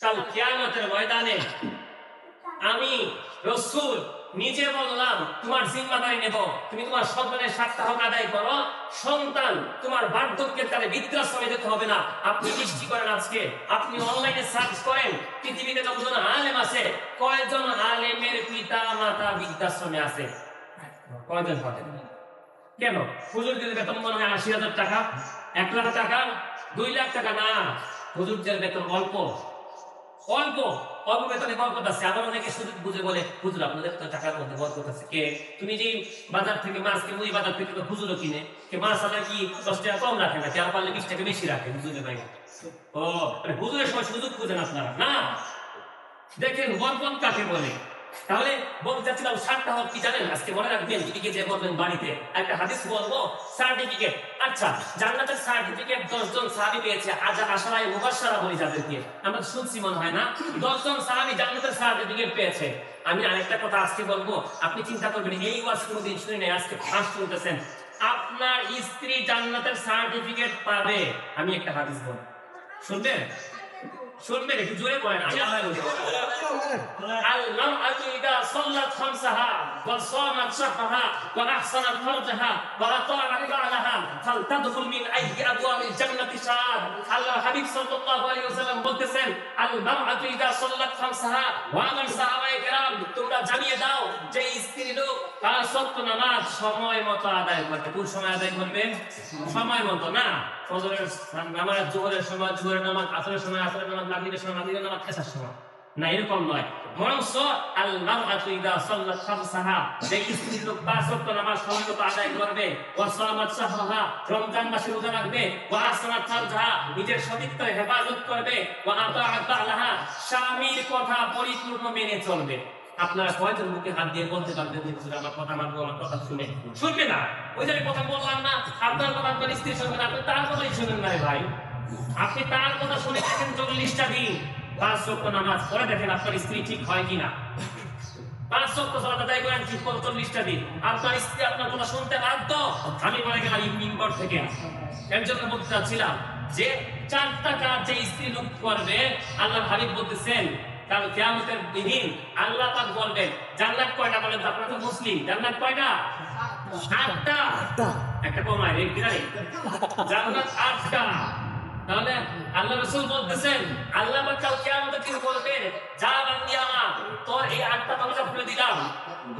কাল কিয়ামতের ময়দানে আমি রসুল নিজে বললাম, তোমার জিম্মাদারি নেব। তুমি তোমার সন্তানের সাতটা হক আদায় করো। সন্তান তোমার বার্ধক্যের কালে বৃদ্ধাশ্রমে যেতে হবে না। আপনি দৃষ্টি করেন আজকে। আপনি অনলাইনে সার্চ করেন। পৃথিবীতে যতজন আলেম আছে, কয়জন আলেমের পিতা, মাতা বৃদ্ধাশ্রমে আছে? কয়জন পাবেন? কেন? হুজুরদের বেতন মনে হয় আশি হাজার টাকা। এক লাখ টাকা? দুই লাখ টাকা না। হুজুরদের বেতন অল্প। অল্প অল্প বেতনে আবার অনেকে সুযোগ বুঝে বলে, হুজুর, আপনাদের তো টাকার মধ্যে কে? তুমি যে বাজার থেকে মাছ কিনে বাজার থেকে হুজুরও কিনে। কে, মাছ আলাদা কি দশ টাকা কম রাখে না চার পারলে বিশ টাকা বেশি রাখে হুজুরে ভাই। ও মানে হুজুরের সময় সুযোগ খুঁজেন আপনারা। না? দেখেন, বরকত কাকে বলে? তাহলে বলতে চাচ্ছিলাম সাতটা হক, কি জানেন? আজকে মনে রাখবেন দিদিকে যে বলবেন বাড়িতে। একটা হাদিস বলব সার্টিফিকেট আচ্ছা জান্নাতের সার্টিফিকেট দশজন সাহাবি পেয়েছে, আজ আশারায় মুবাসারা বলি যাদেরকে আমরা শুনছি মনে হয় না? দশজন সাহাবি জান্নাতের সার্টিফিকেট পেয়েছে। আমি আরেকটা কথা আজকে বলব, আপনি চিন্তা করবেন, এই ওয়াজ কোনোদিন শুনে নেই, আজকে ফার্স্ট শুনতেছেন। আপনার স্ত্রী জান্নাতের সার্টিফিকেট পাবে। আমি একটা হাদিস বলব। শুনবেন? শুনবেন, একটু জোরে পড়েন আল্লাহ خمسها وصامت شهرها وأحسنت فرجها وأطاعت بعلها فلتدخل من أي أبواب الجنة شاءت আল্লাহ হাবিব সাল্লাল্লাহু আলাইহি ওয়াসাল্লাম বলতেছেন আল মারআতু ইযা সাল্লাত খামসাহা ওয়া আমার সাহাবায়ে কেরাম তোমরা জানিয়ে দাও যে স্ত্রী লোক পাঁচ ওয়াক্ত নামাজ সময় মতো আদায় করবে কোন সময় আদায় করবে সময় মতো না ফজরের নামাজ জোহরের সময় জোহরের নামাজ আসরের সময় আসরের নামাজ মাগরিবের সময় মাগরিবের নামাজ এশার সময় না, এরকম নয়। বরঞ্চ আল মারআতু সাল্লাত খামসাহা। যে স্ত্রী লোক পাঁচ ওয়াক্ত নামাজ সময় আদায় করবে, ওয়া সামাত শাহরাহা, রমজান মাসে রোজা রাখবে, ওয়া আসনাত ফারজাহা, নিজের সতীত্ব হেফাজত করবে, ওয়া আতাআত বালাহা, স্বামীর কথা পরিপূর্ণ চলবে। আপনারা কয়জন মুখে হাত দিয়ে বলতে পারবেন আমার কথা মানবো আমার কথা শুনে? শুনবে না। ওই যে কথা বললাম না, আপনার কথা আপনার আপনি তার কথাই শুনেন না ভাই। আপনি তার কথা শুনে চল্লিশটা দিন। পাঁচ ওয়াক্ত নামাজ পড়ে দেখেন আপনার স্ত্রী ঠিক হয় কিনা? পাঁচ ওয়াক্ত সালাত আদায় করেন ঠিক করে দিন। আপনার স্ত্রী আপনার কথা শুনতে বাধ্য? আমি মনে গেলাম মিম্বর থেকে। এর জন্য বলতে চাচ্ছিলাম যে চারটা কাজ যে স্ত্রী লোক করবে আল্লাহ হাবিব বলতেছেন কারণ কেয়ামতের দিন আল্লাহ পাক বলবেন জান্নাত কয়টা বলেন তো? আপনারা তো মুসলিম জান্নাত কয়টা? সাতটা। একটা কমায় জান্নাত আটটা। তাহলে আল্লাহ রাসূল বলতেছেন আল্লাহ পাক কাল কিয়ামতের দিন বলবে যা বান্দি আমার তোর এই আটটা দরজা খুলে দিলাম।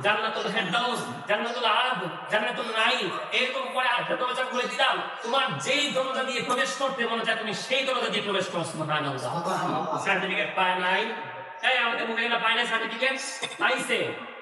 জান্নাতুল ফেরদাউস জান্নাতুল আরব জান্নাতুল নাঈম এরকম করে আটটা দরজা খুলে দিলাম। তোমার যেই দরজা দিয়ে প্রবেশ করতে মনে চায় তুমি সেই দরজা দিয়ে প্রবেশ করো সুবহানাল্লাহ। সার্টিফিকেট পায় নাই। এই আমাদের মহিলা পায় না সার্টিফিকেট? পাইছে।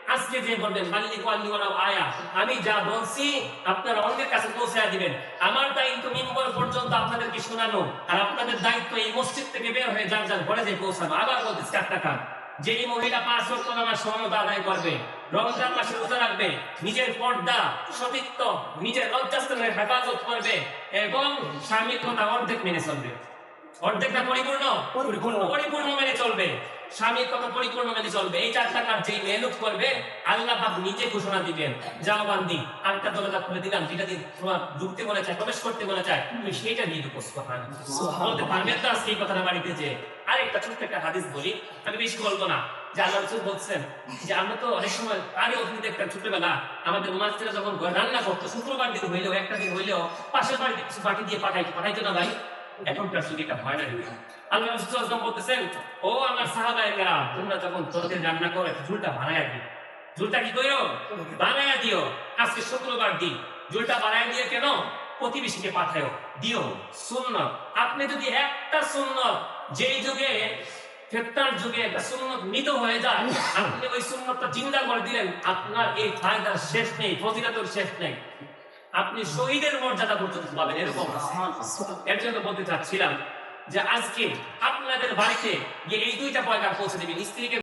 আজকে যে বলবেন মাল্লি কোয়াল্লি ওয়ালা আয়া। আমি যা বলছি আপনারা অন্যের কাছে পৌঁছে দিবেন। আমার দায়িত্ব মিম্বর পর্যন্ত আপনাদেরকে শোনানো আর আপনাদের দায়িত্ব এই মসজিদ থেকে বের হয়ে যার যার ঘরে যে পৌঁছানো। আবার বলতেছি চারটা কাজ। যেই মহিলা পাঁচ ওয়াক্ত নামাজ সময় আদায় করবে রমজান মাসে রোজা রাখবে নিজের পর্দা সতীত্ব নিজের লজ্জাস্থানের হেফাজত করবে এবং স্বামীর কথা অর্ধেক মেনে চলবে। অর্ধেকটা পরিপূর্ণ। পরিপূর্ণ মেনে চলবে। স্বামীর কথা পরিপূর্ণ মেনে চলবে। এই চারটা কাজ যেই মেহনত করবে আল্লাহ পাক নিজে ঘোষণা দিবেন যাও বান্দি আটটা দরজা খুলে দিলাম যেটা দিয়ে তোমার ঢুকতে মনে চায় প্রবেশ করতে মনে চায় তুমি সেটা দিয়ে ঢুকো বলতে পারবেন তো আজকে এই কথাটা বাড়িতে যে আরেকটা ছোট্ট একটা হাদিস বলি আমি বেশি বলব না। যে আল্লাহ রাসূল বলছেন যে আমরা তো অনেক সময় আগে অতীত দেখতাম ছোটবেলা আমাদের মাস্টাররা যখন রান্না করতো শুক্রবার দিন হইলেও একটা দিন হইলেও পাশের বাড়িতে কিছু বাকি দিয়ে পাঠাইতো পাঠাইতো না ভাই? এখনকার হয় না আল্লাহ রাসূল ওয়াসাল্লাম বলতেছেন, ও আমার তোমরা যখন রান্না করো ঝুলটা বানায়া দিও। ঝুলটা কি কইরো? বানায়া দিও। আজকে শুক্রবার দিন। ঝুলটা বানায়া দিয়ে কেন? প্রতিবেশীকে পাঠায়ো দিও। সুন্নত। আপনি যদি একটা সুন্নত, যেই যুগে ফেতনার যুগে একটা সুন্নত মৃত হয়ে যায়, আপনি ওই সুন্নতটা জিন্দা করে দিলেন, আপনার এই ফায়দার শেষ নেই, ফজিলাতের শেষ নেই। আপনি শহীদের মর্যাদা পর্যন্ত পাবেন, এরকম এর জন্য বলতে চাচ্ছিলাম যে আজকে আপনাদের বাড়িতে গিয়ে এই দুইটা পয়গা পৌঁছে দেবেন। স্ত্রীকে